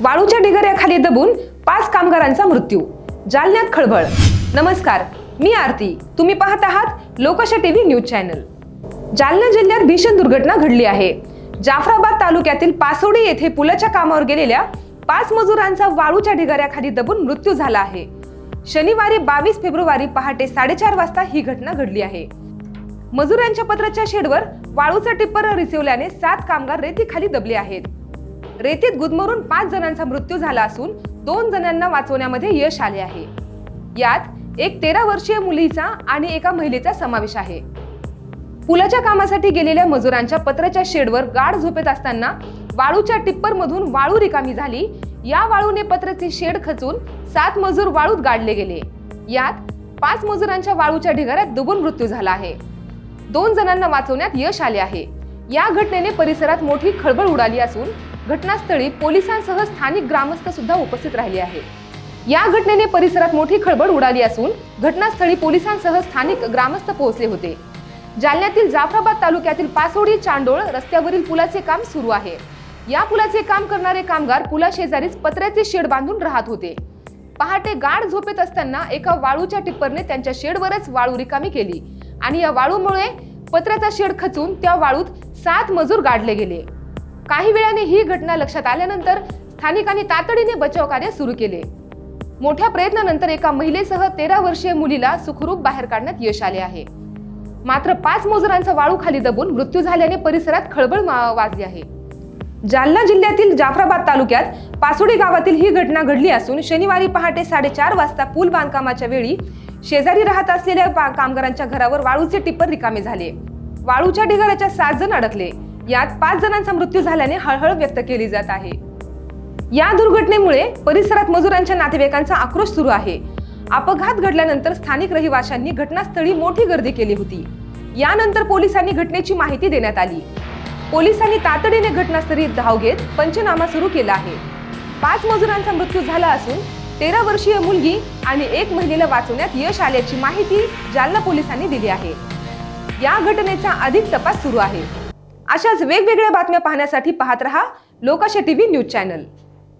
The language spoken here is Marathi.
वाळूच्या ढिगाऱ्याखाली दबून पाच कामगारांचा मृत्यू. जालन्यात खळबळ. नमस्कार मी आरती. तुम्ही पाहत आहात लोकशा टीव्ही न्यूज चॅनल. जालना जिल्ह्यात भीषण दुर्घटना घडली आहे. जाफराबाद तालुक्यातील पासोडी येथे पुलाच्या कामावर गेलेल्या पाच मजुरांचा वाळूच्या ढिगाऱ्याखाली दबून मृत्यू झाला आहे. शनिवारी बावीस फेब्रुवारी पहाटे साडेचार वाजता ही घटना घडली आहे. मजुरांच्या पत्राच्या शेडवर वाळूचा टिप्पर रिसवल्याने सात कामगार रेतीखाली दबले आहेत. रेतीत गुदमरून पाच जणांचा मृत्यू झाला असून दोन जणांना वाचवण्यामध्ये यश आले आहे. यात एक तेरा वर्षीय मुलीचा आणि एका महिलेचा समावेश आहे. पुलाच्या कामासाठी गेलेल्या मजुरांच्या पत्राच्या शेडवर गाढ झोपेत असताना वाळूच्या टिप्पर मधून वाळू रिकामी झाली. या वाळूने पत्राचे शेड खचून सात मजूर वाळूत गाडले गेले. यात पाच मजुरांच्या वाळूच्या ढिगाऱ्यात दुबून मृत्यू झाला आहे. दोन जणांना वाचवण्यात यश आले आहे. या घटनेने परिसरात मोठी खळबळ उडाली असून घटनास्थळी पोलिसांसह स्थानिक ग्रामस्थ सुद्धा उपस्थित राहिले आहेत. या घटनेने परिसरात मोठी खळबळ उडाली असून घटनास्थळी पोलिसांसह स्थानिक ग्रामस्थ पोहोचले होते. जालन्यातील जाफराबाद तालुक्यातील पासोडी चांडोळ रस्त्यावरील पुलाचे काम सुरू आहे. या पुलाचे काम करणारे कामगार पुलाशेजारीच पत्र्याचे शेड बांधून राहत होते. पहाटे गाढ झोपेत असताना एका वाळूच्या टिप्परने त्यांच्या शेडवरच वाळू रिकामी केली आणि या वाळूमुळे पत्र्याचा शेड खचून त्या वाळूत सात मजूर गाडले गेले. काही वेळाने ही घटना लक्षात आल्यानंतर स्थानिकांनी तातडीने बचाव कार्य सुरू केले. मोठ्या प्रयत्नानंतर एका महिलेसह तेरा वर्षीय मुलीला सुखरूप बाहेर काढण्यात यश आले आहे. मात्र पाच मजुरांचा वाळू खाली दबून मृत्यू झाल्याने परिसरात खळबळ मा- वाजली आहे. जालना जिल्ह्यातील जाफराबाद तालुक्यात पासोडी गावातील ही घटना घडली असून शनिवारी पहाटे साडेचार वाजता पूल बांधकामाच्या वेळी शेजारी राहत असलेल्या कामगारांच्या घरावर वाळूचे टिप्पर रिकामे झाले. वाळूच्या ढिगाऱ्याच्या सात जण अडकले. यात पाच जणांचा मृत्यू झाल्याने हळहळ व्यक्त केली जात आहे. या दुर्घटनेमुळे परिसरात मजुरांच्या नातेवाईकांचा आक्रोश सुरू आहे. अपघात घडल्यानंतर स्थानिक रहिवाशांनी घटनास्थळी मोठी गर्दी केली होती. यानंतर पोलिसांनी घटनेची माहिती देण्यात आली. पोलिसांनी तातडीने घटनास्थळी धाव घेत पंचनामा सुरू केला आहे. पाच मजुरांचा मृत्यू झाला असून तेरा वर्षीय मुलगी आणि एक महिलेला वाचवण्यात यश आल्याची माहिती जालना पोलिसांनी दिली आहे. या घटनेचा अधिक तपास सुरू आहे. अशाच वेगवेगळ्या बातम्या पाहण्यासाठी पाहत रहा लोकाशा टीव्ही न्यूज चॅनल.